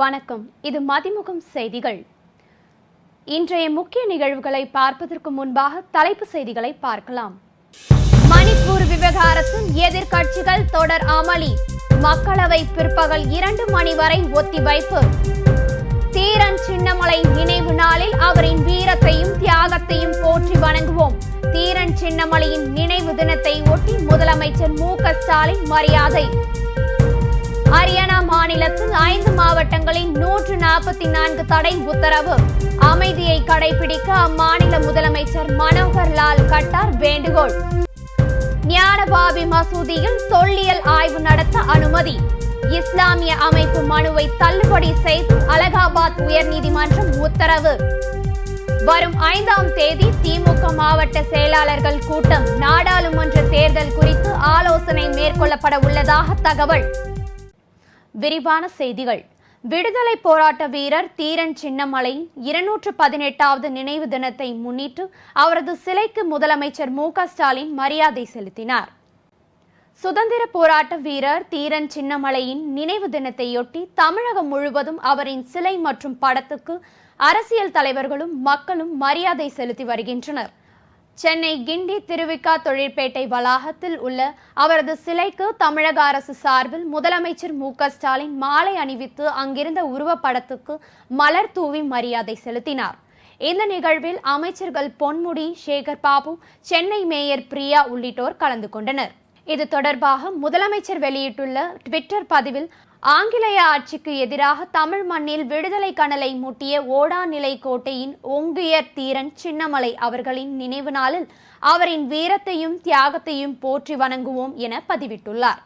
வணக்கம். இது மதிமுகம் செய்திகள். இன்றைய முக்கிய நிகழ்வுகளை பார்ப்பதற்கு முன்பாக தலைப்பு செய்திகளை பார்க்கலாம். மணிப்பூர் விவகாரத்தில் எதிர்கட்சிகள் தொடர் அமளி. மக்களவை பிற்பகல் இரண்டு மணி வரை ஒத்திவைப்பு. தீரன் சின்னமலை நினைவு நாளில் அவரின் வீரத்தையும் தியாகத்தையும் போற்றி வணங்குவோம். தீரன் சின்னமலையின் நினைவு தினத்தை ஒட்டி முதலமைச்சர் மு ஸ்டாலின் மரியாதை. ஹரியானா மாநிலத்தில் ஐந்து மாவட்டங்களில் நூற்று நாற்பத்தி நான்கு தடை உத்தரவு. அமைதியை கடைபிடிக்க அம்மாநில முதலமைச்சர் மனோகர் லால் கட்டார் வேண்டுகோள். ஞானபாபி மசூதியில் தொல்லியல் ஆய்வு நடத்த அனுமதி. இஸ்லாமிய அமைப்பு மனுவை தள்ளுபடி செய்து அலகாபாத் உயர்நீதிமன்றம் உத்தரவு. வரும் ஐந்தாம் தேதி திமுக மாவட்ட செயலாளர்கள் கூட்டம். நாடாளுமன்ற தேர்தல் குறித்து ஆலோசனை மேற்கொள்ளப்பட உள்ளதாக தகவல். விரிவான செய்திகள். விடுதலை போராட்ட வீரர் தீரன் சின்னமலை இருநூற்று பதினெட்டாவது நினைவு தினத்தை முன்னிட்டு அவரது சிலைக்கு முதலமைச்சர் மு ஸ்டாலின் மரியாதை செலுத்தினார். சுதந்திர போராட்ட வீரர் தீரன் சின்னமலையின் நினைவு தினத்தையொட்டி தமிழகம் முழுவதும் அவரின் சிலை மற்றும் படத்துக்கு அரசியல் தலைவர்களும் மக்களும் மரியாதை செலுத்தி வருகின்றனர். சென்னை கிண்டி திருவிக்கா தொழிற்பேட்டை வளாகத்தில் உள்ள அவரது சிலைக்கு தமிழக அரசு சார்பில் முதலமைச்சர் மு ஸ்டாலின் மாலை அணிவித்து அங்கிருந்த உருவப்படத்துக்கு மலர் தூவி மரியாதை செலுத்தினார். இந்த நிகழ்வில் அமைச்சர்கள் பொன்முடி சேகர் பாபு சென்னை மேயர் பிரியா உள்ளிட்டோர் கலந்து கொண்டனர். இது தொடர்பாக முதலமைச்சர் வெளியிட்டுள்ள ட்விட்டர் பதிவில் ஆங்கிலேய ஆட்சிக்கு எதிராக தமிழ் மண்ணில் விடுதலை கனலை மூட்டிய ஓடாநிலை கோட்டையின் ஒங்குயர் தீரன் சின்னமலை அவர்களின் நினைவு நாளில் அவரின் வீரத்தையும் தியாகத்தையும் போற்றி வணங்குவோம் என பதிவிட்டுள்ளார்.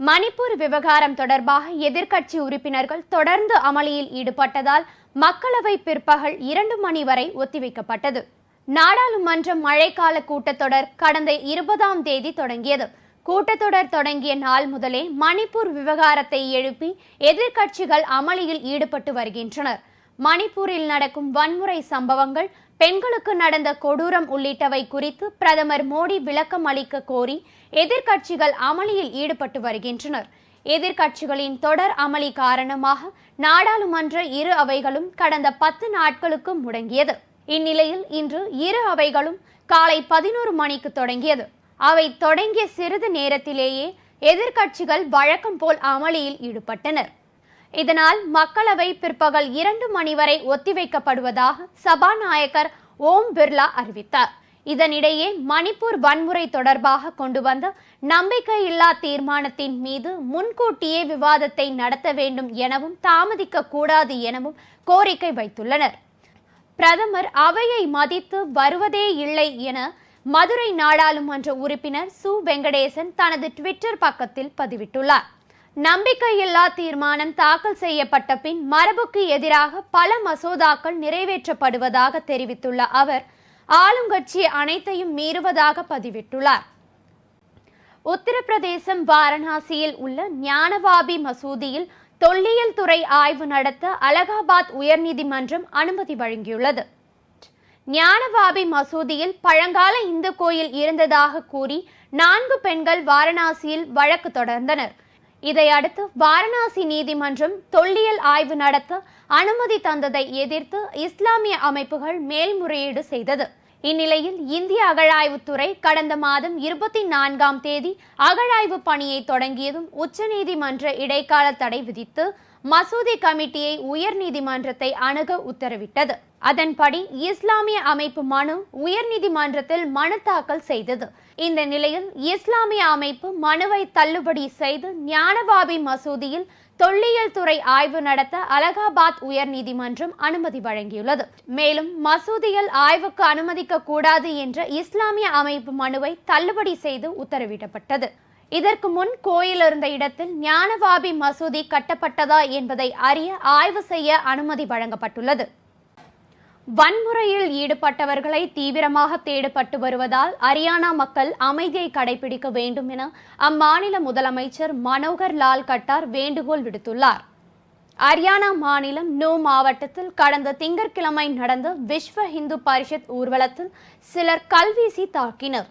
மணிப்பூர் விவகாரம் தொடர்பாக எதிர்க்கட்சி உறுப்பினர்கள் தொடர்ந்து அமளியில் ஈடுபட்டதால் மக்களவை பிற்பகல் இரண்டு மணி வரை ஒத்திவைக்கப்பட்டது. நாடாளுமன்ற மழைக்கால கூட்டத்தொடர் கடந்த இருபதாம் தேதி தொடங்கியது. கூட்டத்தொடர் தொடங்கிய நாள் முதலே மணிப்பூர் விவகாரத்தை எழுப்பி எதிர்க்கட்சிகள் அமளியில் ஈடுபட்டு வருகின்றனர். மணிப்பூரில் நடக்கும் வன்முறை சம்பவங்கள் பெண்களுக்கு நடந்த கொடூரம் உள்ளிட்டவை குறித்து பிரதமர் மோடி விளக்கம் அளிக்க கோரி எதிர்க்கட்சிகள் அமளியில் ஈடுபட்டு வருகின்றனர். எதிர்க்கட்சிகளின் தொடர் அமளி காரணமாக நாடாளுமன்ற இரு அவைகளும் கடந்த பத்து நாட்களுக்கு முடங்கியது. இந்நிலையில் இன்று இரு அவைகளும் காலை பதினோரு மணிக்கு தொடங்கியது. அவை தொடங்கிய சிறிது நேரத்திலேயே எதிர்க்கட்சிகள் வழக்கம் போல் அமளியில் ஈடுபட்டனர். இதனால் மக்களவை பிற்பகல் இரண்டு மணி வரை ஒத்திவைக்கப்படுவதாக சபாநாயகர் ஓம் பிர்லா அறிவித்தார். இதனிடையே மணிப்பூர் வன்முறை தொடர்பாக கொண்டு வந்த நம்பிக்கையில்லா தீர்மானத்தின் மீது முன்கூட்டியே விவாதத்தை நடத்த வேண்டும் எனவும் தாமதிக்க கூடாது எனவும் கோரிக்கை வைத்துள்ளனர். பிரதமர் அவையை மதித்து வருவதே இல்லை என மதுரை நாடாளுமன்ற உறுப்பினர் சு. வெங்கடேசன் தனது ட்விட்டர் பக்கத்தில் பதிவிட்டுள்ளார். நம்பிக்கையில்லா தீர்மானம் தாக்கல் செய்யப்பட்ட பின் மரபுக்கு எதிராக பல மசோதாக்கள் நிறைவேற்றப்படுவதாக தெரிவித்துள்ள அவர் ஆளுங்கட்சி அனைத்தையும் மீறுவதாக பதிவிட்டுள்ளார். உத்தரப்பிரதேசம் வாரணாசியில் உள்ள ஞானவாபி மசூதியில் தொல்லியல் துறை ஆய்வு நடத்த அலகாபாத் உயர்நீதிமன்றம் அனுமதி வழங்கியுள்ளது. ஞானவாபி மசூதியில் பழங்கால இந்து கோயில் இருந்ததாக கூறி நான்கு பெண்கள் வாரணாசியில் வழக்கு தொடர்ந்தனர். இதையடுத்து வாரணாசி நீதிமன்றம் தொல்லியல் ஆய்வு நடத்த அனுமதி தந்ததை எதிர்த்து இஸ்லாமிய அமைப்புகள் மேல்முறையீடு செய்தது. இந்நிலையில் இந்திய அகழாய்வுத்துறை கடந்த மாதம் இருபத்தி நான்காம் தேதி அகழாய்வு பணியை தொடங்கியதும் உச்சநீதிமன்ற இடைக்கால தடை விதித்து மசூதி கமிட்டியை உயர்நீதிமன்றத்தை அணுக உத்தரவிட்டது. அதன்படி இஸ்லாமிய அமைப்பு மனு உயர்நீதிமன்றத்தில் மனு தாக்கல் செய்தது. இந்த நிலையில் இஸ்லாமிய அமைப்பு மனுவை தள்ளுபடி செய்து ஞானவாபி மசூதியில் தொல்லியல் துறை ஆய்வு நடத்த அலகாபாத் உயர்நீதிமன்றம் அனுமதி வழங்கியுள்ளது. மேலும் மசூதியில் ஆய்வுக்கு அனுமதிக்க கூடாது என்ற இஸ்லாமிய அமைப்பு மனுவை தள்ளுபடி செய்து உத்தரவிடப்பட்டது. இதற்கு முன் கோயில் இருந்த இடத்தில் ஞானவாபி மசூதி கட்டப்பட்டதா என்பதை அறிய ஆய்வு செய்ய அனுமதி வழங்கப்பட்டுள்ளது. வன்முறையில் ஈடுபட்டவர்களை தீவிரமாக தேடப்பட்டு வருவதால் ஹரியானா மக்கள் அமைதியை கடைபிடிக்க வேண்டும் என அம்மாநில முதலமைச்சர் மனோகர் லால் கட்டார் வேண்டுகோள் விடுத்துள்ளார். ஹரியானா மாநிலம் நூ மாவட்டத்தில் கடந்த திங்கட்கிழமை நடந்த விஸ்வ இந்து பரிஷத் ஊர்வலத்தில் சிலர் கல்வீசி தாக்கினர்.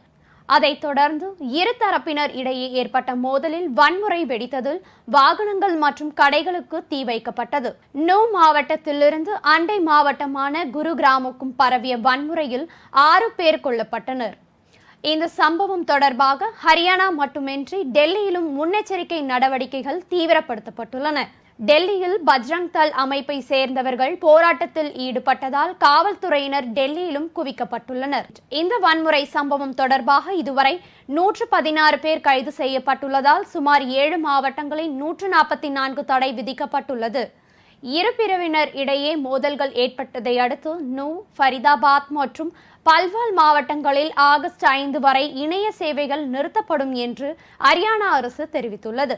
அதைத் தொடர்ந்து இரு தரப்பினர் இடையே ஏற்பட்ட மோதலில் வன்முறை வெடித்ததில் வாகனங்கள் மற்றும் கடைகளுக்கு தீ வைக்கப்பட்டது. நூ மாவட்டத்திலிருந்து அண்டை மாவட்டமான குருகிராமுக்கும் பரவிய வன்முறையில் ஆறு பேர் கொல்லப்பட்டனர். இந்த சம்பவம் தொடர்பாக ஹரியானா மட்டுமின்றி டெல்லியிலும் முன்னெச்சரிக்கை நடவடிக்கைகள் தீவிரப்படுத்தப்பட்டுள்ளன. டெல்லியில் பஜ்ரங் தல் அமைப்பை சேர்ந்தவர்கள் போராட்டத்தில் ஈடுபட்டதால் காவல்துறையினர் டெல்லியிலும் குவிக்கப்பட்டுள்ளனர். இந்த வன்முறை சம்பவம் தொடர்பாக இதுவரை நூற்று பதினாறு பேர் கைது செய்யப்பட்டுள்ளதால் சுமார் ஏழு மாவட்டங்களில் நூற்று நாற்பத்தி நான்கு தடை விதிக்கப்பட்டுள்ளது. இரு பிரிவினர் இடையே மோதல்கள் ஏற்பட்டதை அடுத்து நூ ஃபரிதாபாத் மற்றும் பல்வால் மாவட்டங்களில் ஆகஸ்ட் ஐந்து வரை இணைய சேவைகள் நிறுத்தப்படும் என்று ஹரியானா அரசு தெரிவித்துள்ளது.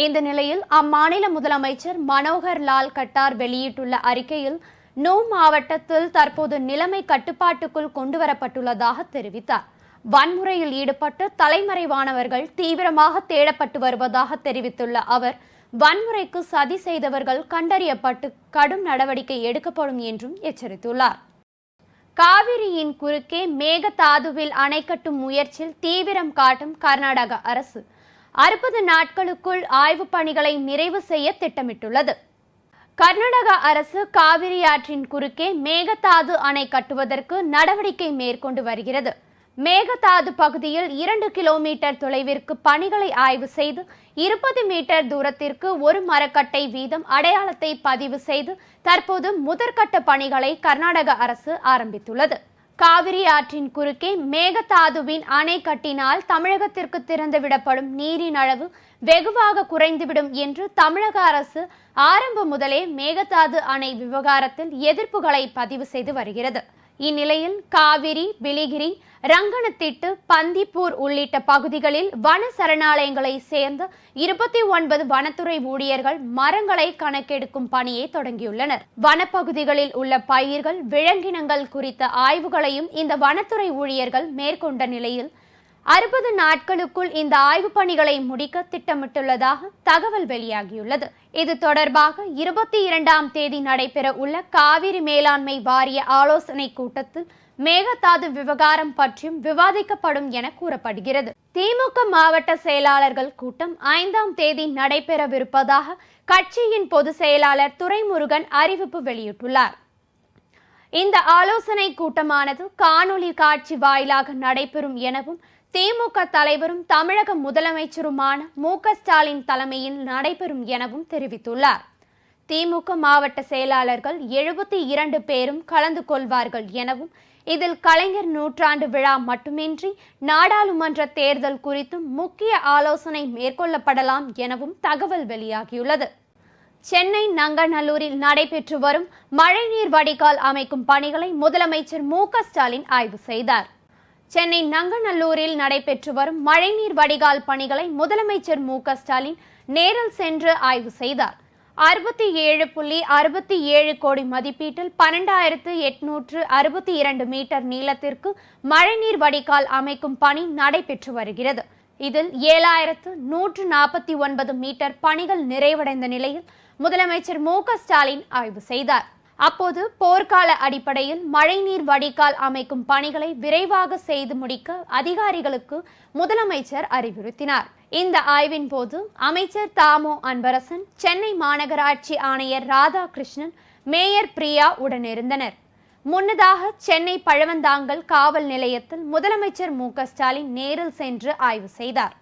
இந்த நிலையில் அம்மாநில முதலமைச்சர் மனோகர் லால் கட்டார் வெளியிட்டுள்ள அறிக்கையில் நூ மாவட்டத்தில் தற்போது நிலைமை கட்டுப்பாட்டுக்குள் கொண்டுவரப்பட்டுள்ளதாக தெரிவித்தார். வன்முறையில் ஈடுபட்டு தலைமறைவானவர்கள் தீவிரமாக தேடப்பட்டு வருவதாக தெரிவித்துள்ள அவர் வன்முறைக்கு சதி செய்தவர்கள் கண்டறியப்பட்டு கடும் நடவடிக்கை எடுக்கப்படும் என்றும் எச்சரித்துள்ளார். காவிரியின் குறுக்கே மேகதாதுவில் அணை கட்டும் முயற்சியில் தீவிரம் காட்டும் கர்நாடக அரசு அறுபது நாட்களுக்குள் ஆய்வுப் பணிகளை நிறைவு செய்ய திட்டமிட்டுள்ளது. கர்நாடக அரசு காவிரி ஆற்றின் குறுக்கே மேகதாது அணை கட்டுவதற்கு நடவடிக்கை மேற்கொண்டு வருகிறது. மேகதாது பகுதியில் இரண்டு கிலோமீட்டர் தொலைவிற்கு பணிகளை ஆய்வு செய்து இருபது மீட்டர் தூரத்திற்கு ஒரு மரக்கட்டை வீதம் அடையாளத்தை பதிவு செய்து தற்போது முதற்கட்ட பணிகளை கர்நாடக அரசு ஆரம்பித்துள்ளது. காவிரி ஆற்றின் குறுக்கே மேகதாதுவின் அணை கட்டினால் தமிழகத்திற்கு திறந்துவிடப்படும் நீரின் அளவு வெகுவாக குறைந்துவிடும் என்று தமிழக அரசு ஆரம்பம் முதலே மேகதாது அணை விவகாரத்தில் எதிர்ப்புகளை பதிவு செய்து வருகிறது. இந்நிலையில் காவிரி பிலிகிரி ரங்கனத்திட்டு பந்திப்பூர் உள்ளிட்ட பகுதிகளில் வன சரணாலயங்களை சேர்ந்த இருபத்தி ஒன்பது வனத்துறை ஊழியர்கள் மரங்களை கணக்கெடுக்கும் பணியை தொடங்கியுள்ளனர். வனப்பகுதிகளில் உள்ள பயிர்கள் விலங்கினங்கள் குறித்த ஆய்வுகளையும் இந்த வனத்துறை ஊழியர்கள் மேற்கொண்ட நிலையில் அறுபது நாட்களுக்குள் இந்த ஆய்வுப் பணிகளை முடிக்க திட்டமிட்டுள்ளதாக தகவல் வெளியாகியுள்ளது. இது தொடர்பாக இருபத்தி இரண்டாம் தேதி நடைபெற உள்ள காவிரி மேலாண்மை வாரிய ஆலோசனை கூட்டத்தில் மேகதாது விவகாரம் பற்றியும் விவாதிக்கப்படும் என கூறப்படுகிறது. திமுக மாவட்ட செயலாளர்கள் கூட்டம் ஐந்தாம் தேதி நடைபெறவிருப்பதாக கட்சியின் பொதுச் செயலாளர் துரைமுருகன் அறிவிப்பு வெளியிட்டுள்ளார். இந்த ஆலோசனை கூட்டமானது காணொலி காட்சி வாயிலாக நடைபெறும் எனவும் திமுக தலைவரும் தமிழக முதலமைச்சருமான மு ஸ்டாலின் தலைமையில் நடைபெறும் எனவும் தெரிவித்துள்ளார். திமுக மாவட்ட செயலாளர்கள் எழுபத்தி இரண்டு பேரும் கலந்து கொள்வார்கள் எனவும் இதில் கலைஞர் நூற்றாண்டு விழா மட்டுமின்றி நாடாளுமன்ற தேர்தல் குறித்தும் முக்கிய ஆலோசனை மேற்கொள்ளப்படலாம் எனவும் தகவல் வெளியாகியுள்ளது. சென்னை நங்கநல்லூரில் நடைபெற்று வரும் மழைநீர் வடிகால் அமைக்கும் பணிகளை முதலமைச்சர் மு ஸ்டாலின் ஆய்வு செய்தார். சென்னை நங்கநல்லூரில் நடைபெற்று வரும் மழைநீர் வடிகால் பணிகளை முதலமைச்சர் மு க ஸ்டாலின் நேரில் சென்று ஆய்வு செய்தார். அறுபத்தி ஏழு புள்ளி அறுபத்தி ஏழு கோடி மதிப்பீட்டில் பன்னெண்டாயிரத்து எட்நூற்று அறுபத்தி இரண்டு மீட்டர் நீளத்திற்கு மழைநீர் வடிகால் அமைக்கும் பணி நடைபெற்று வருகிறது. இதில் ஏழாயிரத்து நூற்று நாற்பத்தி ஒன்பது மீட்டர் பணிகள் நிறைவடைந்த நிலையில் முதலமைச்சர் மு க ஸ்டாலின் ஆய்வு செய்தார். அப்போது போர்க்கால அடிப்படையில் மழைநீர் வடிகால் அமைக்கும் பணிகளை விரைவாக செய்து முடிக்க அதிகாரிகளுக்கு முதலமைச்சர் அறிவுறுத்தினார். இந்த ஆய்வின் போது அமைச்சர் தாமோ அன்பரசன் சென்னை மாநகராட்சி ஆணையர் ராதாகிருஷ்ணன் மேயர் பிரியா உடனிருந்தனர். முன்னதாக சென்னை பழவந்தாங்கல் காவல் நிலையத்தில் முதலமைச்சர் மு. ஸ்டாலின் நேரில் சென்று ஆய்வு செய்தார்.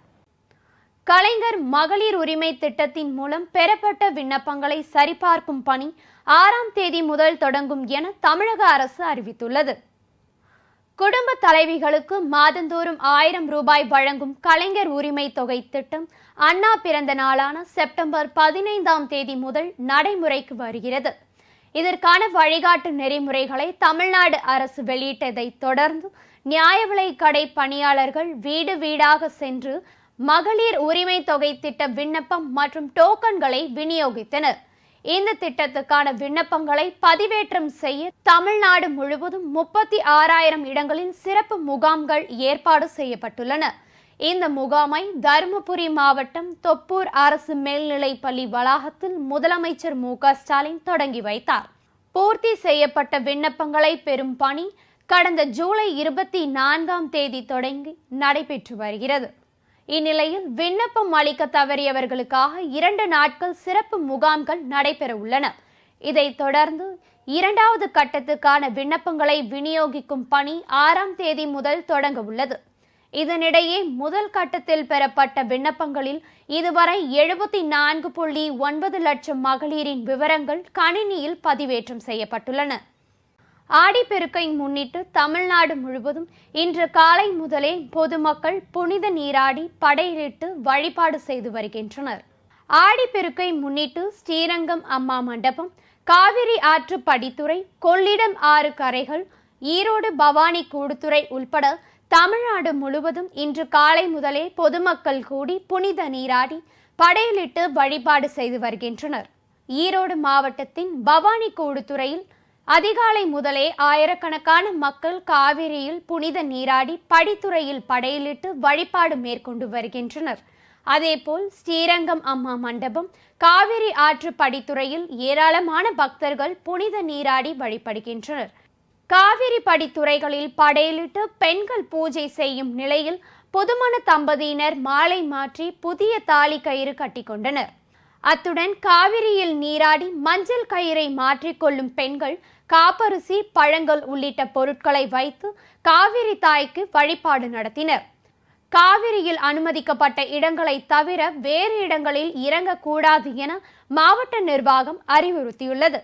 கலைஞர் மகளிர் உரிமை திட்டத்தின் மூலம் பெறப்பட்ட விண்ணப்பங்களை சரிபார்க்கும் பணி ஆறாம் தேதி முதல் தொடங்கும் என தமிழக அரசு அறிவித்துள்ளது. குடும்ப தலைவிகளுக்கு மாதந்தோறும் ஆயிரம் ரூபாய் வழங்கும் கலைஞர் உரிமை தொகை திட்டம் அண்ணா பிறந்த நாளான செப்டம்பர் பதினைந்தாம் தேதி முதல் நடைமுறைக்கு வருகிறது. இதற்கான வழிகாட்டு நெறிமுறைகளை தமிழ்நாடு அரசு வெளியிட்டதை தொடர்ந்து நியாய விலைக் கடை பணியாளர்கள் வீடு வீடாக சென்று மகளிர் உரிமை தொகை திட்ட விண்ணப்பம் மற்றும் டோக்கன்களை விநியோகித்தனர். இந்த திட்டத்துக்கான விண்ணப்பங்களை பதிவேற்றம் செய்ய தமிழ்நாடு முழுவதும் முப்பத்தி ஆறாயிரம் இடங்களில் சிறப்பு முகாம்கள் ஏற்பாடு செய்யப்பட்டுள்ளன. இந்த முகாமை தருமபுரி மாவட்டம் தொப்பூர் அரசு மேல்நிலைப் பள்ளி வளாகத்தில் முதலமைச்சர் மு ஸ்டாலின் தொடங்கி வைத்தார். பூர்த்தி செய்யப்பட்ட விண்ணப்பங்களை பெறும் பணி கடந்த ஜூலை இருபத்தி நான்காம் தேதி தொடங்கி நடைபெற்று வருகிறது. இந்நிலையில் விண்ணப்பம் அளிக்க தவறியவர்களுக்காக இரண்டு நாட்கள் சிறப்பு முகாம்கள் நடைபெற உள்ளன. இதைத் தொடர்ந்து இரண்டாவது கட்டத்துக்கான விண்ணப்பங்களை விநியோகிக்கும் பணி ஆறாம் தேதி முதல் தொடங்க உள்ளது. இதனிடையே முதல் கட்டத்தில் பெறப்பட்ட விண்ணப்பங்களில் இதுவரை எழுபத்தி நான்கு புள்ளி ஒன்பது லட்சம் மகளிரின் விவரங்கள் கணினியில் பதிவேற்றம் செய்யப்பட்டுள்ளன. ஆடிப்பெருக்கை முன்னிட்டு தமிழ்நாடு முழுவதும் இன்று காலை முதலே பொதுமக்கள் புனித நீராடி படையிலிட்டு வழிபாடு செய்து வருகின்றனர். ஆடிப்பெருக்கை முன்னிட்டு ஸ்ரீரங்கம் அம்மா மண்டபம் காவிரி ஆற்று படித்துறை கொள்ளிடம் ஆறு கரைகள் ஈரோடு பவானி கூடுதுறை உள்பட தமிழ்நாடு முழுவதும் இன்று காலை முதலே பொதுமக்கள் கூடி புனித நீராடி படையிலிட்டு வழிபாடு செய்து வருகின்றனர். ஈரோடு மாவட்டத்தின் பவானி கூடுதுறையில் அதிகாலை முதலே ஆயிரக்கணக்கான மக்கள் காவிரியில் புனித நீராடி படித்துறையில் படையலிட்டு வழிபாடு மேற்கொண்டு வருகின்றனர். அதேபோல் ஸ்ரீரங்கம் அம்மா மண்டபம் காவிரி ஆற்று படித்துறையில் ஏராளமான பக்தர்கள் புனித நீராடி வழிபடுகின்றனர். காவிரி படித்துறைகளில் படையலிட்டு பெண்கள் பூஜை செய்யும் நிலையில் புதுமண தம்பதியினர் மாலை மாற்றி புதிய தாலி கயிறு கட்டிக்கொண்டனர். அத்துடன் காவிரியில் நீராடி மஞ்சள் கயிறை மாற்றிக்கொள்ளும் பெண்கள் காப்பரிசி பழங்கள் உள்ளிட்ட பொருட்களை வைத்து காவிரி தாய்க்கு வழிபாடு நடத்தினர். காவிரியில் அனுமதிக்கப்பட்ட இடங்களை தவிர வேறு இடங்களில் இறங்கக்கூடாது என மாவட்ட நிர்வாகம் அறிவுறுத்தியுள்ளது.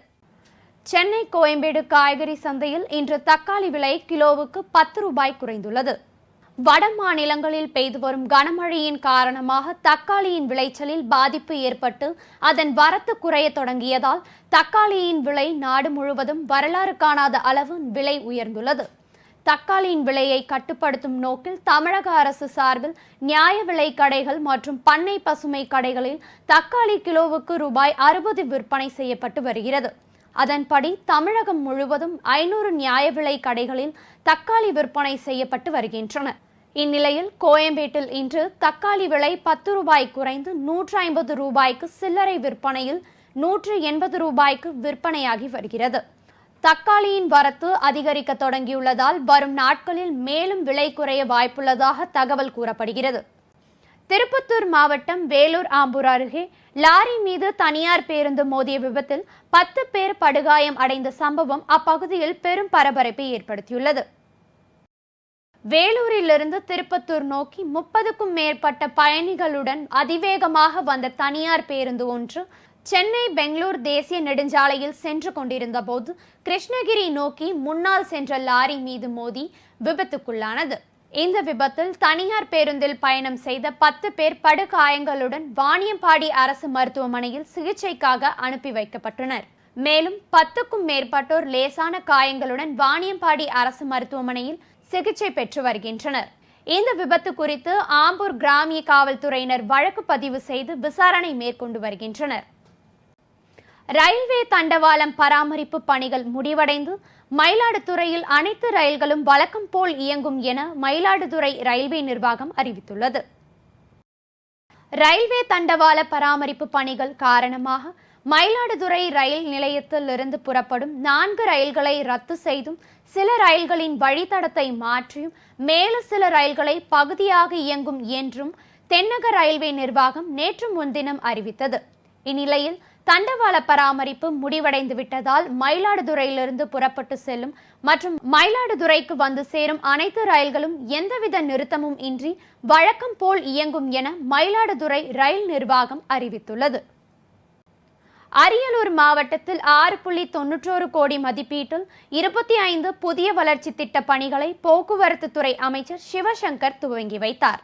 சென்னை கோயம்பேடு காய்கறி சந்தையில் இன்று தக்காளி விலை கிலோவுக்கு பத்து ரூபாய் குறைந்துள்ளது. வட மாநிலங்களில் பெய்து வரும் கனமழையின் காரணமாக தக்காளியின் விளைச்சலில் பாதிப்பு ஏற்பட்டு அதன் வரத்து குறைய தொடங்கியதால் தக்காளியின் விலை நாடு முழுவதும் வரலாறு காணாத அளவு விலை உயர்ந்துள்ளது. தக்காளியின் விலையை கட்டுப்படுத்தும் நோக்கில் தமிழக அரசு சார்பில் நியாய விலை கடைகள் மற்றும் பண்ணை பசுமை கடைகளில் தக்காளி கிலோவுக்கு ரூபாய் அறுபது விற்பனை செய்யப்பட்டு வருகிறது. அதன்படி தமிழகம் முழுவதும் ஐநூறு நியாய விலை கடைகளில் தக்காளி விற்பனை செய்யப்பட்டு வருகின்றன. இந்நிலையில் கோயம்பேட்டில் இன்று தக்காளி விலை பத்து ரூபாய் குறைந்து நூற்று ஐம்பது ரூபாய்க்கு சில்லறை விற்பனையில் நூற்று எண்பது ரூபாய்க்கு விற்பனையாகி வருகிறது. தக்காளியின் வரத்து அதிகரிக்க தொடங்கியுள்ளதால் வரும் நாட்களில் மேலும் விலை குறைய வாய்ப்புள்ளதாக தகவல் கூறப்படுகிறது. திருப்பத்தூர் மாவட்டம் வேலூர் ஆம்பூர் அருகே லாரி மீது தனியார் பேருந்து மோதிய விபத்தில் பத்து பேர் படுகாயம் அடைந்த சம்பவம் அப்பகுதியில் பெரும் பரபரப்பை ஏற்படுத்தியுள்ளது. வேலூரிலிருந்து திருப்பத்தூர் நோக்கி முப்பதுக்கும் மேற்பட்ட பயணிகளுடன் அதிவேகமாக வந்த தனியார் பேருந்து ஒன்று சென்னை பெங்களூர் தேசிய நெடுஞ்சாலையில் சென்று கொண்டிருந்த போது கிருஷ்ணகிரி நோக்கி முன்னால் சென்ற லாரி மீது மோதி விபத்துக்குள்ளானது. இந்த விபத்தில் தனியார் பேருந்தில் பயணம் செய்த பத்து பேர் படுகாயங்களுடன் வாணியம்பாடி அரசு மருத்துவமனையில் சிகிச்சைக்காக அனுப்பி வைக்கப்பட்டனர். மேலும் பத்துக்கும் மேற்பட்டோர் லேசான காயங்களுடன் வாணியம்பாடி அரசு மருத்துவமனையில் சிகிச்சை பெற்று வருகின்றனர். இந்த விபத்து குறித்து ஆம்பூர் கிராமிய காவல்துறையினர் வழக்கு பதிவு செய்து விசாரணை மேற்கொண்டு வருகின்றனர். ரயில்வே தண்டவாளம் பராமரிப்பு பணிகள் முடிவடைந்து மயிலாடுதுறையில் அனைத்து ரயில்களும் வழக்கம் போல் இயங்கும் என மயிலாடுதுறை ரயில்வே நிர்வாகம் அறிவித்துள்ளது. ரயில்வே தண்டவாள பராமரிப்பு பணிகள் காரணமாக மயிலாடுதுறை ரயில் நிலையத்தில் இருந்து புறப்படும் நான்கு ரயில்களை ரத்து செய்தும் சில ரயில்களின் வழித்தடத்தை மாற்றியும் மேலும் சில ரயில்களை பகுதியாக இயங்கும் என்றும் தென்னக ரயில்வே நிர்வாகம் நேற்று முன்தினம் அறிவித்தது. இந்நிலையில் தண்டவாள பராமரிப்பு முடிவடைந்து விட்டதால் மயிலாடுதுறையிலிருந்து புறப்பட்டு செல்லும் மற்றும் மயிலாடுதுறைக்கு வந்து சேரும் அனைத்து ரயில்களும் எந்தவித நிறுத்தமும் இன்றி வழக்கம் போல் இயங்கும் என மயிலாடுதுறை ரயில் நிர்வாகம் அறிவித்துள்ளது. அரியலூர் மாவட்டத்தில் ஆறு புள்ளி தொன்னூற்றோரு கோடி மதிப்பீட்டில் இருபத்தி ஐந்து புதிய வளர்ச்சி திட்ட பணிகளை போக்குவரத்து துறை அமைச்சர் சிவசங்கர் துவங்கி வைத்தார்.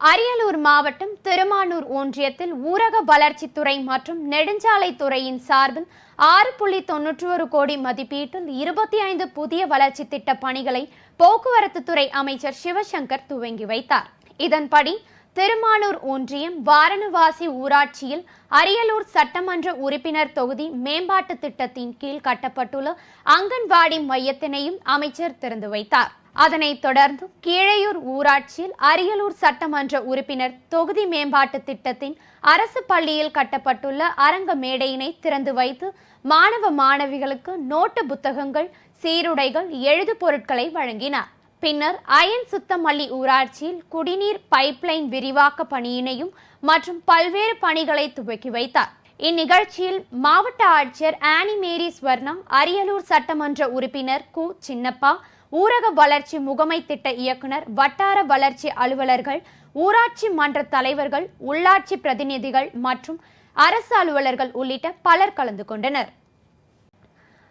அரியலூர் மாவட்டம் திருமானூர் ஒன்றியத்தில் ஊரக வளர்ச்சித்துறை மற்றும் நெடுஞ்சாலைத்துறையின் சார்பில் ஆறு புள்ளி தொன்னூற்றோரு கோடி மதிப்பீட்டில் இருபத்தி ஐந்து புதிய வளர்ச்சி திட்ட பணிகளை போக்குவரத்து துறை அமைச்சர் சிவசங்கர் துவங்கி வைத்தார். இதன்படி திருமானூர் ஒன்றியம் வாரணவாசி ஊராட்சியில் அரியலூர் சட்டமன்ற உறுப்பினர் தொகுதி மேம்பாட்டு திட்டத்தின் கீழ் கட்டப்பட்டுள்ள அங்கன்வாடி மையத்தினையும் அமைச்சர் திறந்து வைத்தார். அதனைத் தொடர்ந்து கீழையூர் ஊராட்சியில் அரியலூர் சட்டமன்ற உறுப்பினர் தொகுதி மேம்பாட்டு திட்டத்தின் அரசு பள்ளியில் கட்டப்பட்டுள்ள அரங்க மேடையினை திறந்து வைத்து மாணவ மாணவிகளுக்கு நோட்டு புத்தகங்கள் சீருடைகள் எழுது பொருட்களை வழங்கினார். பின்னர் அயன் சுத்தமல்லி ஊராட்சியில் குடிநீர் பைப்லைன் விரிவாக்க பணியினையும் மற்றும் பல்வேறு பணிகளை துவக்கி வைத்தார். இந்நிகழ்ச்சியில் மாவட்ட ஆட்சியர் ஆனிமேரி ஸ்வர்ணா அரியலூர் சட்டமன்ற உறுப்பினர் கு. சின்னப்பா ஊரக வளர்ச்சி முகமை திட்ட இயக்குனர் வட்டார வளர்ச்சி அலுவலர்கள் ஊராட்சி மன்ற தலைவர்கள் உள்ளாட்சி பிரதிநிதிகள் மற்றும் அரசு அலுவலர்கள் உள்ளிட்ட பலர் கலந்து கொண்டனர்.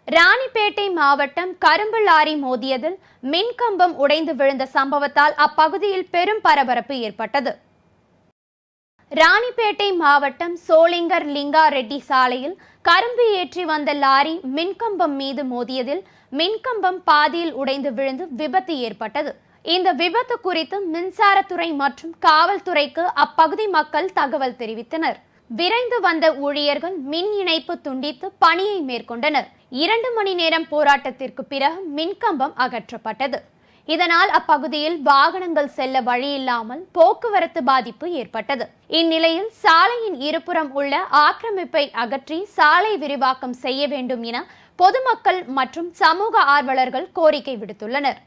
ராணிப்பேட்டை மாவட்டம் கரும்பு லாரி மோதியதில் மின்கம்பம் உடைந்து விழுந்த சம்பவத்தால் அப்பகுதியில் பெரும் பரபரப்பு ஏற்பட்டது. ராணிப்பேட்டை மாவட்டம் சோளிங்கர் லிங்கா ரெட்டி சாலையில் கரும்பு ஏற்றி வந்த லாரி மின்கம்பம் மீது மோதியதில் மின்கம்பம் பாதியில் உடைந்து விழுந்து விபத்து ஏற்பட்டது. இந்த விபத்து குறித்து மின்சாரத்துறை மற்றும் காவல்துறைக்கு அப்பகுதி மக்கள் தகவல் தெரிவித்தனர். விரைந்து வந்த ஊழியர்கள் மின் இணைப்பு துண்டித்து பணியை மேற்கொண்டனர். இரண்டு மணி நேரம் போராட்டத்திற்கு பிறகு மின்கம்பம் அகற்றப்பட்டது. இதனால் அப்பகுதியில் வாகனங்கள் செல்ல வழியில்லாமல் போக்குவரத்து பாதிப்பு ஏற்பட்டது. இந்நிலையில் சாலையின் இருபுறம் உள்ள ஆக்கிரமிப்பை அகற்றி சாலை விரிவாக்கம் செய்ய வேண்டும் என பொதுமக்கள் மற்றும் சமூக ஆர்வலர்கள் கோரிக்கை விடுத்துள்ளனர்.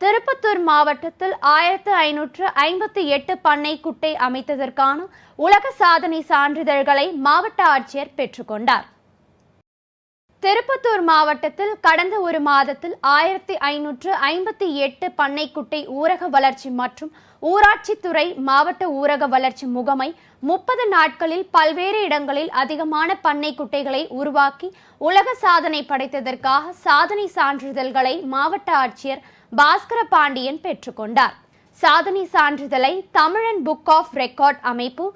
திருப்பத்தூர் மாவட்டத்தில் ஆயிரத்து ஐநூற்று ஐம்பத்தி எட்டு பண்ணை குட்டை அமைத்ததற்கான உலக சாதனை சான்றிதழ்களை மாவட்ட ஆட்சியர் பெற்றுக்கொண்டார் திருப்பத்தூர் மாவட்டத்தில் கடந்த ஒரு மாதத்தில் ஆயிரத்தி ஐநூற்று ஐம்பத்தி எட்டு பண்ணைக்குட்டை ஊரக வளர்ச்சி மற்றும் ஊராட்சித்துறை மாவட்ட ஊரக வளர்ச்சி முகமை முப்பது நாட்களில் பல்வேறு இடங்களில் அதிகமான பண்ணை குட்டைகளை உருவாக்கி உலக சாதனை படைத்ததற்காக சாதனை சான்றிதழ்களை மாவட்ட ஆட்சியர் பாஸ்கர பாண்டியன் பெற்றுக்கொண்டார் சாதனை சான்றிதழை தமிழன் புக் ஆஃப் ரெக்கார்ட் அமைப்பு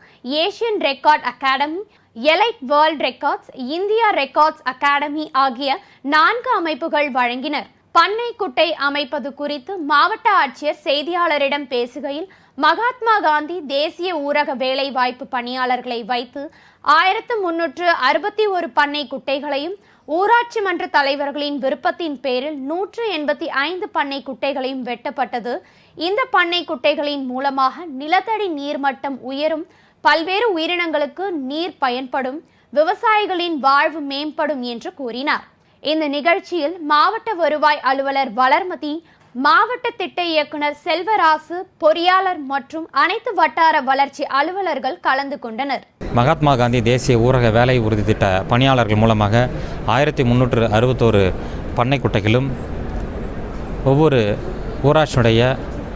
Asian record academy elite world records India records academy ஆகிய நான்கு அமைப்புகள் வழங்கினர். பண்ணை குட்டை அமைப்பது குறித்து மாவட்ட ஆட்சியர் செய்தியாளரிடம் பேசுகையில் மகாத்மா காந்தி தேசிய ஊரக வேலைவாய்ப்பு பணியாளர்களை வைத்து ஆயிரத்து முன்னூற்று அறுபத்தி ஒரு பண்ணை குட்டைகளையும் ஊராட்சி மன்ற தலைவர்களின் விருப்பத்தின் பேரில் நூற்று எண்பத்தி ஐந்து பண்ணை குட்டைகளையும் வெட்டப்பட்டது. இந்த பண்ணை குட்டைகளின் மூலமாக நிலத்தடி நீர்மட்டம் உயரும் பல்வேறு உயிரினங்களுக்கு நீர் பயன்படும் விவசாயிகளின் வாழ்வு மேம்படும் என்று கூறினார். இந்த நிகழ்ச்சியில் மாவட்ட வருவாய் அலுவலர் வளர்மதி மாவட்ட திட்ட இயக்குனர் செல்வராசு பொறியாளர் மற்றும் அனைத்து வட்டார வளர்ச்சி அலுவலர்கள் கலந்து கொண்டனர். மகாத்மா காந்தி தேசிய ஊரக வேலை உறுதி திட்ட பணியாளர்கள் மூலமாக ஆயிரத்தி முந்நூற்று அறுபத்தோரு பண்ணை குட்டைகளும் ஒவ்வொரு ஊராட்சியுடைய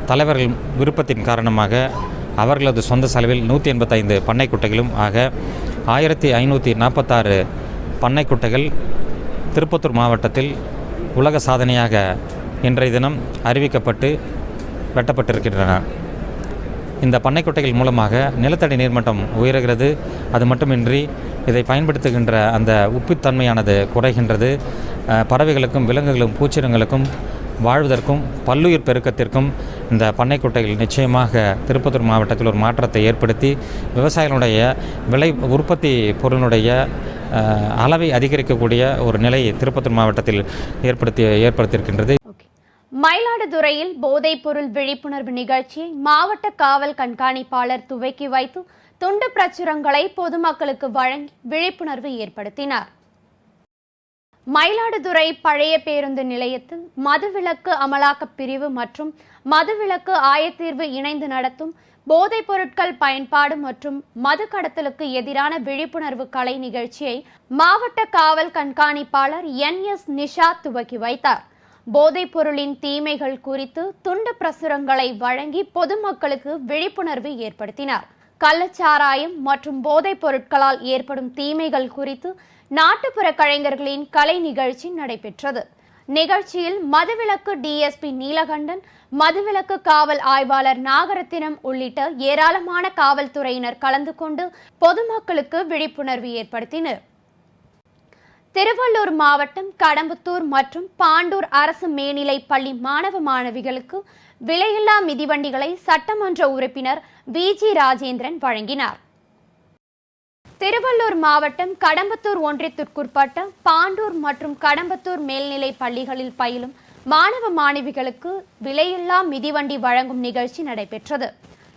தலைவர்கள் விருப்பத்தின் காரணமாக அவர்களது சொந்த செலவில் நூற்றி எண்பத்தைந்து பண்ணை குட்டைகளும் ஆக ஆயிரத்தி ஐநூற்றி நாற்பத்தாறு பண்ணை குட்டைகள் திருப்பத்தூர் மாவட்டத்தில் உலக சாதனையாக இன்றைய தினம் அறிவிக்கப்பட்டு வெட்டப்பட்டிருக்கின்றன. இந்த பண்ணைக்குட்டைகள் மூலமாக நிலத்தடி நீர்மட்டம் உயர்கிறது. அது மட்டுமின்றி இதை பயன்படுத்துகின்ற அந்த உப்புத்தன்மையானது குறைகின்றது. பறவைகளுக்கும் விலங்குகளுக்கும் பூச்சிரங்களுக்கும் வாழ்வதற்கும் பல்லுயிர் பெருக்கத்திற்கும் இந்த பண்ணைக்குட்டைகள் நிச்சயமாக திருப்பத்தூர் மாவட்டத்தில் ஒரு மாற்றத்தை ஏற்படுத்தி விவசாயிகளுடைய விலை உற்பத்தி பொருளினுடைய அளவை அதிகரிக்கக்கூடிய ஒரு நிலை திருப்பத்தூர் மாவட்டத்தில் ஏற்படுத்தி ஏற்படுத்தியிருக்கின்றது. ஓகே. மயிலாடுதுறையில் போதைப்பொருள் விழிப்புணர்வு நிகழ்ச்சியை மாவட்ட காவல் கண்காணிப்பாளர் துவக்கி வைத்து துண்டு பிரச்சுரங்களை பொதுமக்களுக்கு வழங்கி விழிப்புணர்வு ஏற்படுத்தினார். மயிலாடுதுறை பழைய பேருந்து நிலையத்தில் மதுவிலக்கு அமலாக்கப் பிரிவு மற்றும் மதுவிலக்கு ஆயத்தீர்வு இணைந்து நடத்தும் போதைப் பொருட்கள் பயன்பாடு மற்றும் மது கடத்தலுக்கு எதிரான விழிப்புணர்வு கலை நிகழ்ச்சியை மாவட்ட காவல் கண்காணிப்பாளர் என் எஸ் நிஷா துவக்கி வைத்தார். போதைப் பொருளின் தீமைகள் குறித்து துண்டு பிரசுரங்களை வழங்கி பொதுமக்களுக்கு விழிப்புணர்வு ஏற்படுத்தினார். கள்ளச்சாராயம் மற்றும் போதைப் பொருட்களால் ஏற்படும் தீமைகள் குறித்து நாட்டுப்புற கலைஞர்களின் கலை நிகழ்ச்சி நடைபெற்றது. நிகழ்ச்சியில் மதுவிலக்கு டிஎஸ்பி நீலகண்டன் மதுவிலக்கு காவல் ஆய்வாளர் நாகரத்தினம் உள்ளிட்ட ஏராளமான காவல்துறையினர் கலந்து கொண்டு பொதுமக்களுக்கு விழிப்புணர்வு ஏற்படுத்தினர். திருவள்ளூர் மாவட்டம் கடம்புத்தூர் மற்றும் பாண்டூர் அரசு மேல்நிலைப் பள்ளி மாணவ மாணவிகளுக்கு விலையில்லா மிதிவண்டிகளை சட்டமன்ற உறுப்பினர் விஜி ராஜேந்திரன் வழங்கினார். திருவள்ளூர் மாவட்டம் கடம்பத்தூர் ஒன்றியத்திற்குட்பட்ட பாண்டூர் மற்றும் கடம்பத்தூர் மேல்நிலை பள்ளிகளில் பயிலும் மாணவ மாணவிகளுக்கு விலையில்லா மிதிவண்டி வழங்கும் நிகழ்ச்சி நடைபெற்றது.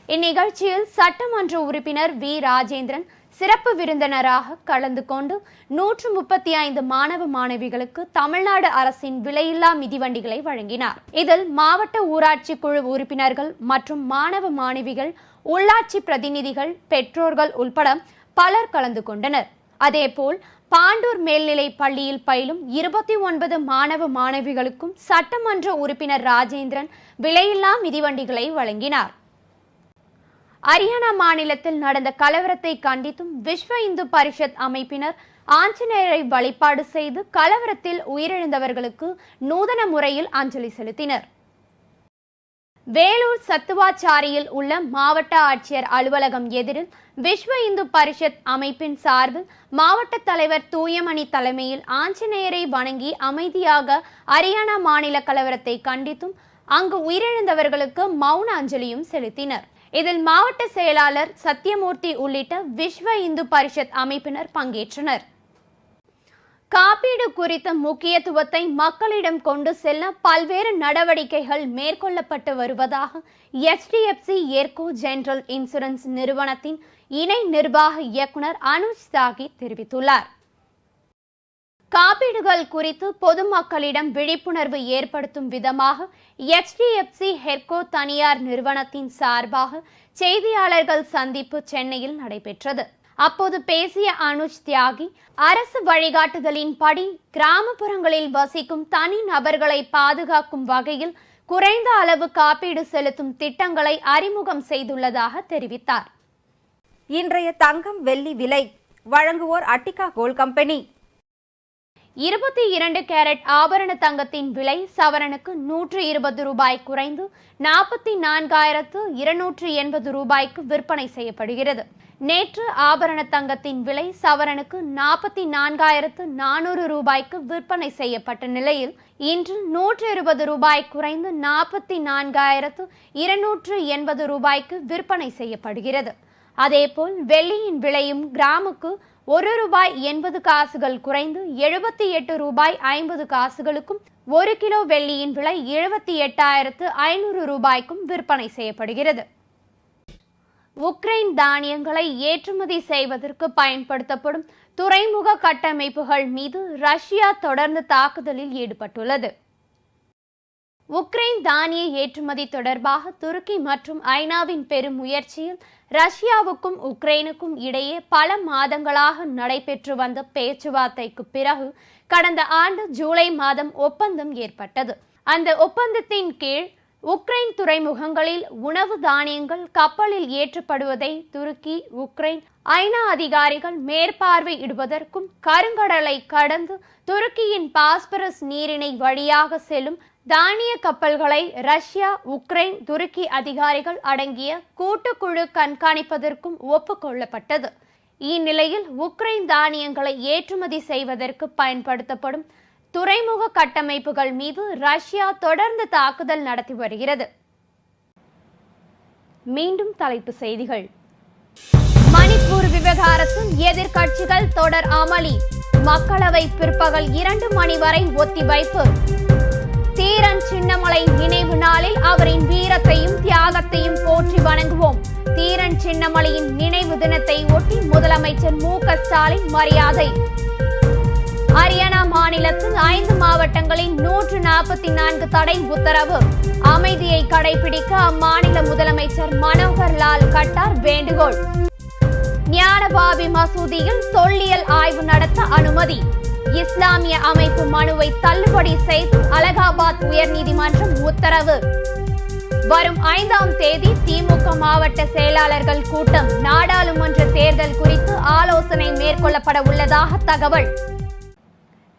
இந்நிகழ்ச்சியில் சட்டமன்ற உறுப்பினர் வி. ராஜேந்திரன் சிறப்பு விருந்தினராக கலந்து கொண்டு நூற்று முப்பத்தி ஐந்து மாணவ மாணவிகளுக்கு தமிழ்நாடு அரசின் விலையில்லா மிதிவண்டிகளை வழங்கினார். இதில் மாவட்ட ஊராட்சி குழு உறுப்பினர்கள் மற்றும் மாணவ மாணவிகள் உள்ளாட்சி பிரதிநிதிகள் பெற்றோர்கள் உள்பட பலர் கலந்து கொண்டனர். அதேபோல் பாண்டூர் மேல்நிலை பள்ளியில் பயிலும் இருபத்தி ஒன்பது மாணவ மாணவிகளுக்கும் சட்டமன்ற உறுப்பினர் ராஜேந்திரன் விலையில்லா மிதிவண்டிகளை வழங்கினார். ஹரியானா மாநிலத்தில் நடந்த கலவரத்தை கண்டித்தும் விஸ்வ இந்து பரிஷத் அமைப்பினர் ஆஞ்சநேயரை வழிபாடு செய்து கலவரத்தில் உயிரிழந்தவர்களுக்கு நூதன முறையில் அஞ்சலி செலுத்தினர். வேலூர் சத்துவாச்சாரியில் உள்ள மாவட்ட ஆட்சியர் அலுவலகம் எதிரில் விஸ்வ இந்து பரிஷத் அமைப்பின் சார்பில் மாவட்ட தலைவர் தூயமணி தலைமையில் ஆஞ்சநேயரை வணங்கி அமைதியாக ஹரியானா மாநில கலவரத்தை கண்டித்தும் அங்கு உயிரிழந்தவர்களுக்கு மௌன அஞ்சலியும் செலுத்தினர். இதில் மாவட்ட செயலாளர் சத்யமூர்த்தி உள்ளிட்ட விஸ்வ இந்து பரிஷத் அமைப்பினர் பங்கேற்றனர். காப்பீடு குறித்த முக்கியத்துவத்தை மக்களிடம் கொண்டு செல்ல பல்வேறு நடவடிக்கைகள் மேற்கொள்ளப்பட்டு வருவதாக எச்டிஎஃப்சி ஏர்கோ ஜெனரல் இன்சூரன்ஸ் நிறுவனத்தின் இணை நிர்வாக இயக்குனர் அனுஜ் தாகி தெரிவித்துள்ளார். காப்பீடுகள் குறித்து பொதுமக்களிடம் விழிப்புணர்வு ஏற்படுத்தும் விதமாக எச்டிஎஃப்சி ஹெர்கோ தனியார் நிறுவனத்தின் சார்பாக செய்தியாளர்கள் சந்திப்பு சென்னையில் நடைபெற்றது. அப்போது பேசிய அனுஜ் தியாகி அரசு வழிகாட்டுதலின்படி கிராமப்புறங்களில் வசிக்கும் தனி நபர்களை பாதுகாக்கும் வகையில் குறைந்த அளவு காப்பீடு செலுத்தும் திட்டங்களை அறிமுகம் செய்துள்ளதாக தெரிவித்தார். இன்றைய தங்கம் வெள்ளி விலை வழங்குவோர் அட்டிகா கோல்ட் கம்பெனி. இருபத்தி இரண்டு கேரட் ஆபரண தங்கத்தின் விலை சவரனுக்கு நூற்று இருபது ரூபாய் குறைந்து நாற்பத்தி நான்காயிரத்து இருநூற்று எண்பது ரூபாய்க்கு விற்பனை செய்யப்படுகிறது. நேற்று ஆபரண தங்கத்தின் விலை சவரனுக்கு நாற்பத்தி நான்காயிரத்து நானூறு ரூபாய்க்கு விற்பனை செய்யப்பட்ட நிலையில் இன்று நூற்று இருபது ரூபாய் குறைந்து நாற்பத்தி நான்காயிரத்து இருநூற்று எண்பது ரூபாய்க்கு விற்பனை செய்யப்படுகிறது. அதேபோல் வெள்ளியின் விலையும் கிராமுக்கு ஒரு ரூபாய் எண்பது காசுகள் குறைந்து எழுபத்தி எட்டு ரூபாய் ஐம்பது காசுகளுக்கும் ஒரு கிலோ வெள்ளியின் விலை எழுபத்தி எட்டாயிரத்து ஐநூறு ரூபாய்க்கும் விற்பனை செய்யப்படுகிறது. உக்ரைன் தானியங்களை ஏற்றுமதி செய்வதற்கு பயன்படுத்தப்படும் துறைமுக கட்டமைப்புகள் மீது ரஷ்யா தொடர்ந்து தாக்குதலில் ஈடுபட்டுள்ளது. உக்ரைன் தானிய ஏற்றுமதி தொடர்பாக துருக்கி மற்றும் ஐநாவின் பெரும் முயற்சியில் ரஷ்யாவுக்கும் உக்ரைனுக்கும் இடையே பல மாதங்களாக நடைபெற்று வந்த பேச்சுவார்த்தைக்கு பிறகு கடந்த ஆண்டு ஜூலை மாதம் ஒப்பந்தம் ஏற்பட்டது. அந்த ஒப்பந்தத்தின் கீழ் உக்ரைன் துறைமுகங்களில் உணவு தானியங்கள் கப்பலில் ஏற்றப்படுவதை துருக்கி உக்ரைன் ஐநா அதிகாரிகள் மேற்பார்வையிடுவதற்கும் கருங்கடலை கடந்து துருக்கியின் பாஸ்பரஸ் நீரிணை வழியாக செல்லும் தானிய கப்பல்களை ரஷ்யா உக்ரைன் துருக்கி அதிகாரிகள் அடங்கிய கூட்டுக்குழு கண்காணிப்பதற்கும் ஒப்புக்கொள்ளப்பட்டது. இந்நிலையில் உக்ரைன் தானியங்களை ஏற்றுமதி செய்வதற்கு பயன்படுத்தப்படும் துறைமுக கட்டமைப்புகள் மீது ரஷ்யா தொடர்ந்து தாக்குதல் நடத்தி வருகிறது. மீண்டும் தலைப்பு செய்திகள். மணிப்பூர் விவகாரத்தில் எதிர்க்கட்சிகள் தொடர் அமளி. மக்களவை பிற்பகல் இரண்டு மணி வரை ஒத்திவைப்பு. தீரன் சின்னமலை நினைவு நாளில் அவரின் வீரத்தையும் தியாகத்தையும் போற்றி வணங்குவோம். தீரன் சின்னமலையின் நினைவு தினத்தை ஒட்டி முதலமைச்சர் மு ஸ்டாலின் மரியாதை. ஹரியானா மாநிலத்தில் ஐந்து மாவட்டங்களில் நூற்று நாற்பத்தி நான்கு தடை உத்தரவு. அமைதியை கடைபிடிக்க அம்மாநில முதலமைச்சர் மனோகர் லால் கட்டார் வேண்டுகோள். ஞானபாபி மசூதியில் தொல்லியல் ஆய்வு நடத்த அனுமதி. இஸ்லாமிய அமைப்பு மனுவை தள்ளுபடி செய்து அலகாபாத் உயர்நீதிமன்றம் உத்தரவு. வரும் ஐந்தாம் தேதி திமுக மாவட்ட செயலாளர்கள் கூட்டம். நாடாளுமன்ற தேர்தல் குறித்து ஆலோசனை மேற்கொள்ளப்பட உள்ளதாக தகவல்.